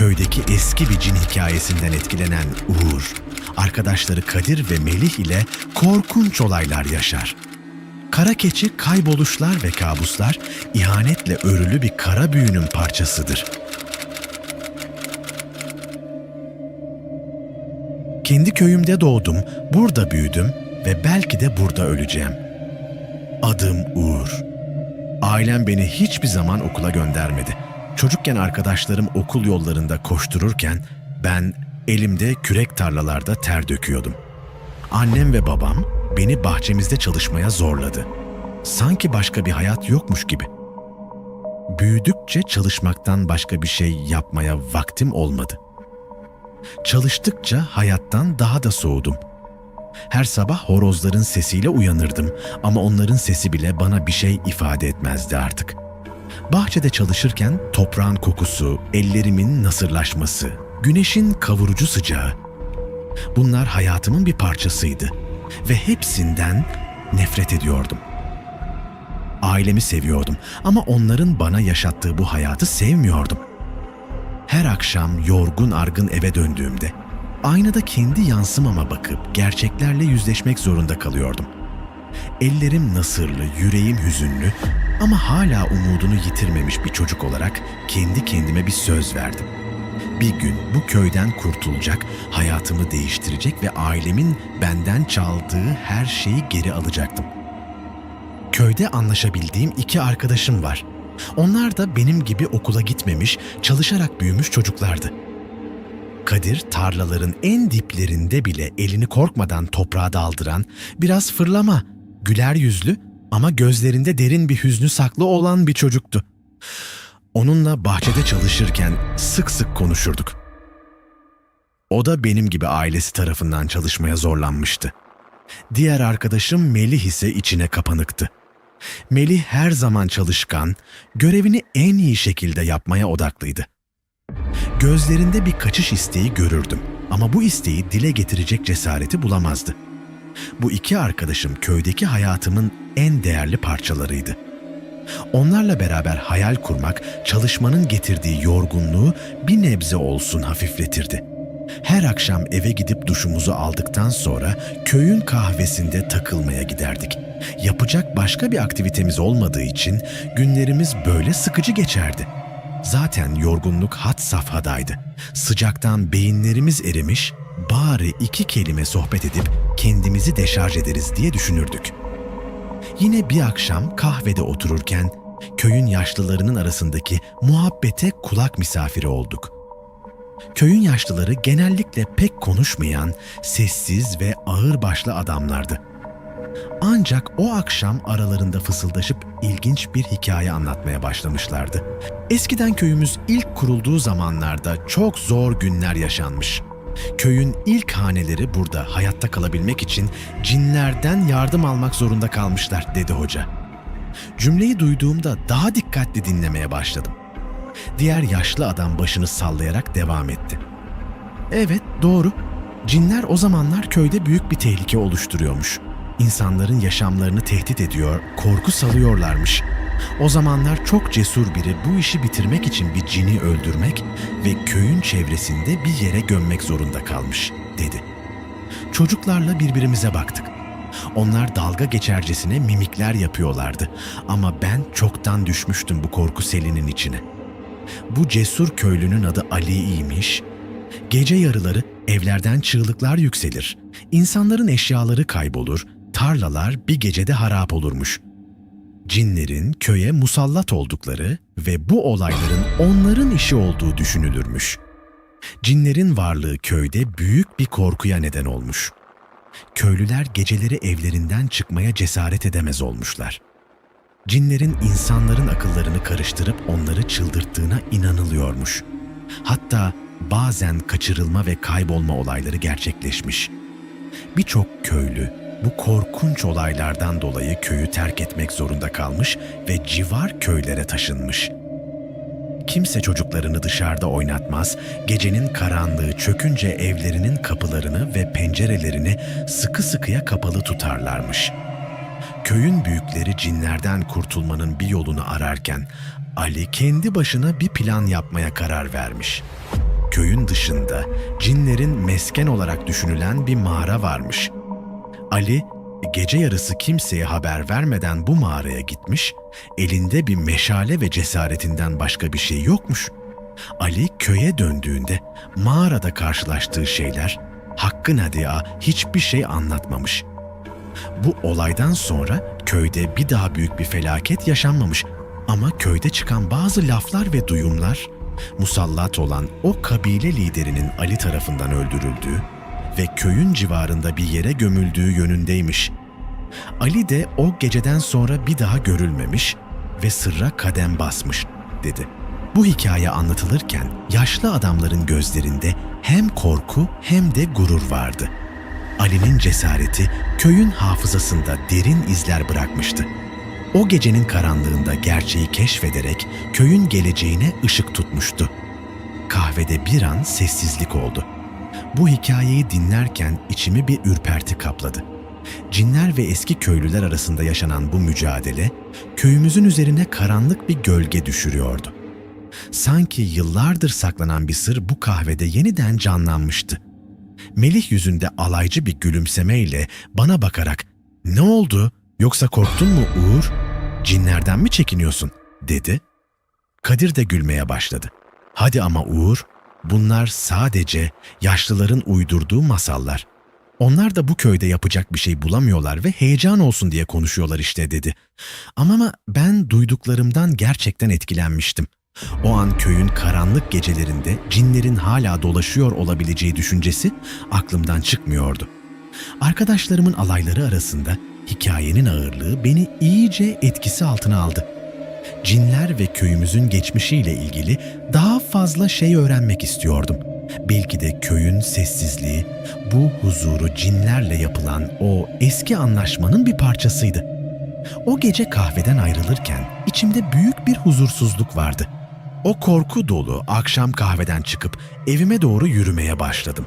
Köydeki eski bir cin hikayesinden etkilenen Uğur, arkadaşları Kadir ve Melih ile korkunç olaylar yaşar. Kara keçi kayboluşlar ve kabuslar ihanetle örülü bir kara büyünün parçasıdır. Kendi köyümde doğdum, burada büyüdüm ve belki de burada öleceğim. Adım Uğur. Ailem beni hiçbir zaman okula göndermedi. Çocukken arkadaşlarım okul yollarında koştururken ben elimde kürek tarlalarda ter döküyordum. Annem ve babam beni bahçemizde çalışmaya zorladı. Sanki başka bir hayat yokmuş gibi. Büyüdükçe çalışmaktan başka bir şey yapmaya vaktim olmadı. Çalıştıkça hayattan daha da soğudum. Her sabah horozların sesiyle uyanırdım ama onların sesi bile bana bir şey ifade etmezdi artık. Bahçede çalışırken toprağın kokusu, ellerimin nasırlaşması, güneşin kavurucu sıcağı. Bunlar hayatımın bir parçasıydı ve hepsinden nefret ediyordum. Ailemi seviyordum ama onların bana yaşattığı bu hayatı sevmiyordum. Her akşam yorgun argın eve döndüğümde aynada kendi yansımama bakıp gerçeklerle yüzleşmek zorunda kalıyordum. Ellerim nasırlı, yüreğim hüzünlü ama hala umudunu yitirmemiş bir çocuk olarak kendi kendime bir söz verdim. Bir gün bu köyden kurtulacak, hayatımı değiştirecek ve ailemin benden çaldığı her şeyi geri alacaktım. Köyde anlaşabildiğim iki arkadaşım var. Onlar da benim gibi okula gitmemiş, çalışarak büyümüş çocuklardı. Kadir tarlaların en diplerinde bile elini korkmadan toprağa daldıran, biraz fırlama, güler yüzlü ama gözlerinde derin bir hüznü saklı olan bir çocuktu. Onunla bahçede çalışırken sık sık konuşurduk. O da benim gibi ailesi tarafından çalışmaya zorlanmıştı. Diğer arkadaşım Melih ise içine kapanıktı. Melih her zaman çalışkan, görevini en iyi şekilde yapmaya odaklıydı. Gözlerinde bir kaçış isteği görürdüm ama bu isteği dile getirecek cesareti bulamazdı. Bu iki arkadaşım köydeki hayatımın en değerli parçalarıydı. Onlarla beraber hayal kurmak, çalışmanın getirdiği yorgunluğu bir nebze olsun hafifletirdi. Her akşam eve gidip duşumuzu aldıktan sonra köyün kahvesinde takılmaya giderdik. Yapacak başka bir aktivitemiz olmadığı için günlerimiz böyle sıkıcı geçerdi. Zaten yorgunluk had safhadaydı. Sıcaktan beyinlerimiz erimiş, bari iki kelime sohbet edip kendimizi deşarj ederiz diye düşünürdük. Yine bir akşam kahvede otururken köyün yaşlılarının arasındaki muhabbete kulak misafiri olduk. Köyün yaşlıları genellikle pek konuşmayan, sessiz ve ağırbaşlı adamlardı. Ancak o akşam aralarında fısıldaşıp ilginç bir hikaye anlatmaya başlamışlardı. Eskiden köyümüz ilk kurulduğu zamanlarda çok zor günler yaşanmış. Köyün ilk haneleri burada hayatta kalabilmek için cinlerden yardım almak zorunda kalmışlar dedi hoca. Cümleyi duyduğumda daha dikkatli dinlemeye başladım. Diğer yaşlı adam başını sallayarak devam etti. Evet, doğru. Cinler o zamanlar köyde büyük bir tehlike oluşturuyormuş. İnsanların yaşamlarını tehdit ediyor, korku salıyorlarmış. O zamanlar çok cesur biri bu işi bitirmek için bir cini öldürmek ve köyün çevresinde bir yere gömmek zorunda kalmış, dedi. Çocuklarla birbirimize baktık. Onlar dalga geçercesine mimikler yapıyorlardı ama ben çoktan düşmüştüm bu korku selinin içine. Bu cesur köylünün adı Ali'ymiş. Gece yarıları evlerden çığlıklar yükselir. İnsanların eşyaları kaybolur, tarlalar bir gecede harap olurmuş. Cinlerin köye musallat oldukları ve bu olayların onların işi olduğu düşünülürmüş. Cinlerin varlığı köyde büyük bir korkuya neden olmuş. Köylüler geceleri evlerinden çıkmaya cesaret edemez olmuşlar. Cinlerin insanların akıllarını karıştırıp onları çıldırttığına inanılıyormuş. Hatta bazen kaçırılma ve kaybolma olayları gerçekleşmiş. Birçok köylü bu korkunç olaylardan dolayı köyü terk etmek zorunda kalmış ve civar köylere taşınmış. Kimse çocuklarını dışarıda oynatmaz, gecenin karanlığı çökünce evlerinin kapılarını ve pencerelerini sıkı sıkıya kapalı tutarlarmış.'' Köyün büyükleri cinlerden kurtulmanın bir yolunu ararken Ali kendi başına bir plan yapmaya karar vermiş. köyün dışında cinlerin mesken olarak düşünülen bir mağara varmış. Ali gece yarısı kimseye haber vermeden bu mağaraya gitmiş, elinde bir meşale ve cesaretinden başka bir şey yokmuş. Ali köye döndüğünde mağarada karşılaştığı şeyler Hakkı Nadia hiçbir şey anlatmamış. Bu olaydan sonra köyde bir daha büyük bir felaket yaşanmamış ama köyde çıkan bazı laflar ve duyumlar musallat olan o kabile liderinin Ali tarafından öldürüldüğü ve köyün civarında bir yere gömüldüğü yönündeymiş. Ali de o geceden sonra bir daha görülmemiş ve sırra kadem basmış dedi. Bu hikaye anlatılırken yaşlı adamların gözlerinde hem korku hem de gurur vardı. Ali'nin cesareti köyün hafızasında derin izler bırakmıştı. O gecenin karanlığında gerçeği keşfederek köyün geleceğine ışık tutmuştu. Kahvede bir an sessizlik oldu. Bu hikayeyi dinlerken içimi bir ürperti kapladı. Cinler ve eski köylüler arasında yaşanan bu mücadele köyümüzün üzerine karanlık bir gölge düşürüyordu. Sanki yıllardır saklanan bir sır bu kahvede yeniden canlanmıştı. Melih yüzünde alaycı bir gülümsemeyle bana bakarak ''Ne oldu? Yoksa korktun mu Uğur? Cinlerden mi çekiniyorsun?'' dedi. Kadir de gülmeye başladı. ''Hadi ama Uğur, bunlar sadece yaşlıların uydurduğu masallar. Onlar da bu köyde yapacak bir şey bulamıyorlar ve heyecan olsun diye konuşuyorlar işte.'' dedi. Ama ben duyduklarımdan gerçekten etkilenmiştim. O an köyün karanlık gecelerinde cinlerin hala dolaşıyor olabileceği düşüncesi aklımdan çıkmıyordu. Arkadaşlarımın alayları arasında hikayenin ağırlığı beni iyice etkisi altına aldı. Cinler ve köyümüzün geçmişiyle ilgili daha fazla şey öğrenmek istiyordum. Belki de köyün sessizliği, bu huzuru cinlerle yapılan o eski anlaşmanın bir parçasıydı. O gece kahveden ayrılırken içimde büyük bir huzursuzluk vardı.'' O korku dolu akşam kahveden çıkıp evime doğru yürümeye başladım.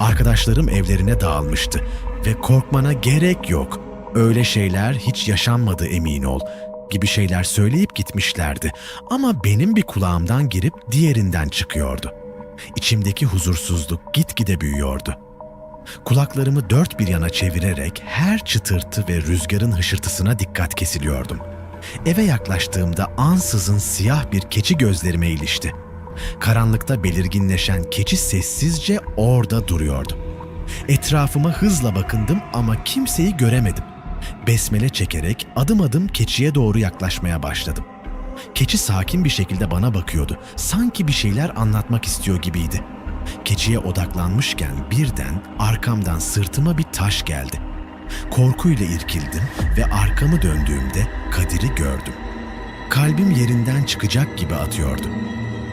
Arkadaşlarım evlerine dağılmıştı ve korkmana gerek yok. Öyle şeyler hiç yaşanmadı emin ol gibi şeyler söyleyip gitmişlerdi ama benim bir kulağımdan girip diğerinden çıkıyordu. İçimdeki huzursuzluk gitgide büyüyordu. Kulaklarımı dört bir yana çevirerek her çıtırtı ve rüzgarın hışırtısına dikkat kesiliyordum.'' Eve yaklaştığımda ansızın siyah bir keçi gözlerime ilişti. Karanlıkta belirginleşen keçi sessizce orada duruyordu. Etrafıma hızla bakındım ama kimseyi göremedim. Besmele çekerek adım adım keçiye doğru yaklaşmaya başladım. Keçi sakin bir şekilde bana bakıyordu. Sanki bir şeyler anlatmak istiyor gibiydi. Keçiye odaklanmışken birden arkamdan sırtıma bir taş geldi. Korkuyla irkildim ve arkamı döndüğümde Kadir'i gördüm. Kalbim yerinden çıkacak gibi atıyordu.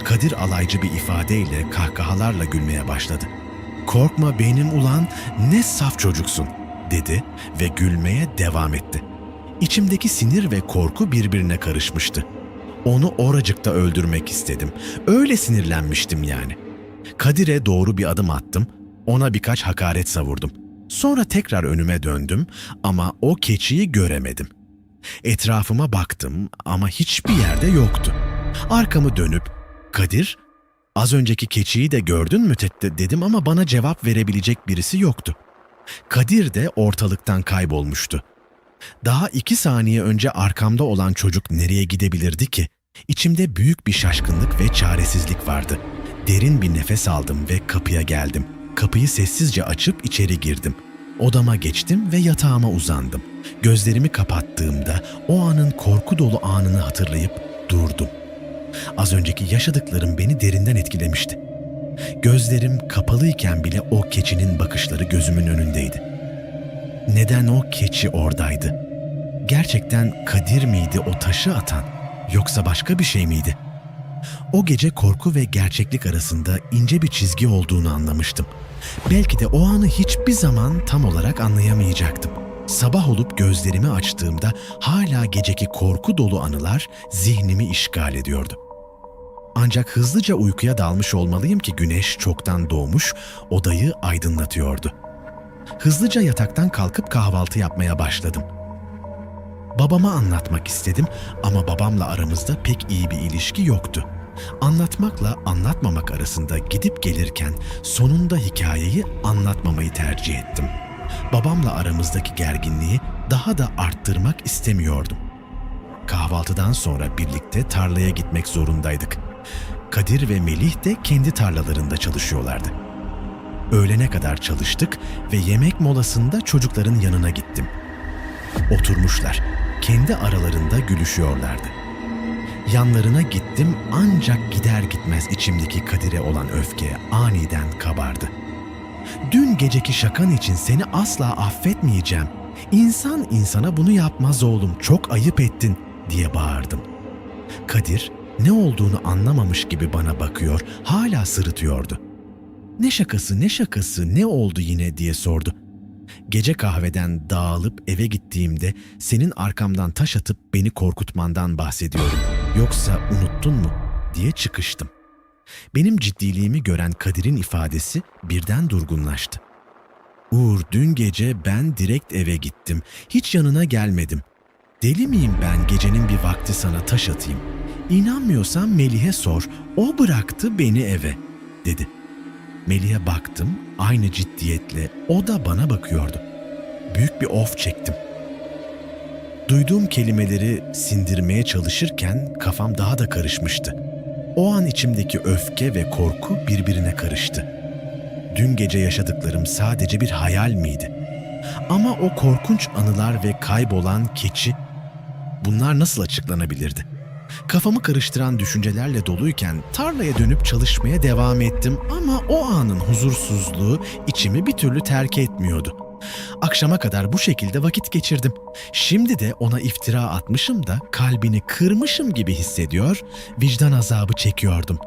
Kadir alaycı bir ifadeyle kahkahalarla gülmeye başladı. Korkma benim ulan ne saf çocuksun dedi ve gülmeye devam etti. İçimdeki sinir ve korku birbirine karışmıştı. Onu oracıkta öldürmek istedim. Öyle sinirlenmiştim yani. Kadir'e doğru bir adım attım, ona birkaç hakaret savurdum. Sonra tekrar önüme döndüm ama o keçiyi göremedim. Etrafıma baktım ama hiçbir yerde yoktu. Arkamı dönüp "Kadir, az önceki keçiyi de gördün mü?" Tette dedim ama bana cevap verebilecek birisi yoktu. Kadir de ortalıktan kaybolmuştu. Daha iki saniye önce arkamda olan çocuk nereye gidebilirdi ki? İçimde büyük bir şaşkınlık ve çaresizlik vardı. Derin bir nefes aldım ve kapıya geldim. Kapıyı sessizce açıp içeri girdim. Odama geçtim ve yatağıma uzandım. Gözlerimi kapattığımda o anın korku dolu anını hatırlayıp durdum. Az önceki yaşadıklarım beni derinden etkilemişti. Gözlerim kapalıyken bile o keçinin bakışları gözümün önündeydi. Neden o keçi oradaydı? Gerçekten Kadir miydi o taşı atan yoksa başka bir şey miydi? O gece korku ve gerçeklik arasında ince bir çizgi olduğunu anlamıştım. Belki de o anı hiçbir zaman tam olarak anlayamayacaktım. Sabah olup gözlerimi açtığımda hala geceki korku dolu anılar zihnimi işgal ediyordu. Ancak hızlıca uykuya dalmış olmalıyım ki güneş çoktan doğmuş, odayı aydınlatıyordu. Hızlıca yataktan kalkıp kahvaltı yapmaya başladım. Babama anlatmak istedim ama babamla aramızda pek iyi bir ilişki yoktu. Anlatmakla anlatmamak arasında gidip gelirken sonunda hikayeyi anlatmamayı tercih ettim. Babamla aramızdaki gerginliği daha da arttırmak istemiyordum. Kahvaltıdan sonra birlikte tarlaya gitmek zorundaydık. Kadir ve Melih de kendi tarlalarında çalışıyorlardı. Öğlene kadar çalıştık ve yemek molasında çocukların yanına gittim. Oturmuşlar, kendi aralarında gülüşüyorlardı. Yanlarına gittim ancak gider gitmez içimdeki Kadir'e olan öfke aniden kabardı. Dün geceki şakan için seni asla affetmeyeceğim. İnsan insana bunu yapmaz oğlum, çok ayıp ettin diye bağırdım. Kadir ne olduğunu anlamamış gibi bana bakıyor, hala sırıtıyordu. Ne şakası ne şakası ne oldu yine diye sordu. Gece kahveden dağılıp eve gittiğimde senin arkamdan taş atıp beni korkutmandan bahsediyorum. Yoksa unuttun mu diye çıkıştım. Benim ciddiliğimi gören Kadir'in ifadesi birden durgunlaştı. Uğur dün gece ben direkt eve gittim. Hiç yanına gelmedim. Deli miyim ben gecenin bir vakti sana taş atayım? İnanmıyorsan Melih'e sor. O bıraktı beni eve, dedi. Melih'e baktım, aynı ciddiyetle o da bana bakıyordu. Büyük bir of çektim. Duyduğum kelimeleri sindirmeye çalışırken kafam daha da karışmıştı. O an içimdeki öfke ve korku birbirine karıştı. Dün gece yaşadıklarım sadece bir hayal miydi? Ama o korkunç anılar ve kaybolan keçi bunlar nasıl açıklanabilirdi? Kafamı karıştıran düşüncelerle doluyken tarlaya dönüp çalışmaya devam ettim ama o anın huzursuzluğu içimi bir türlü terk etmiyordu. Akşama kadar bu şekilde vakit geçirdim. Şimdi de ona iftira atmışım da kalbini kırmışım gibi hissediyor, vicdan azabı çekiyordum.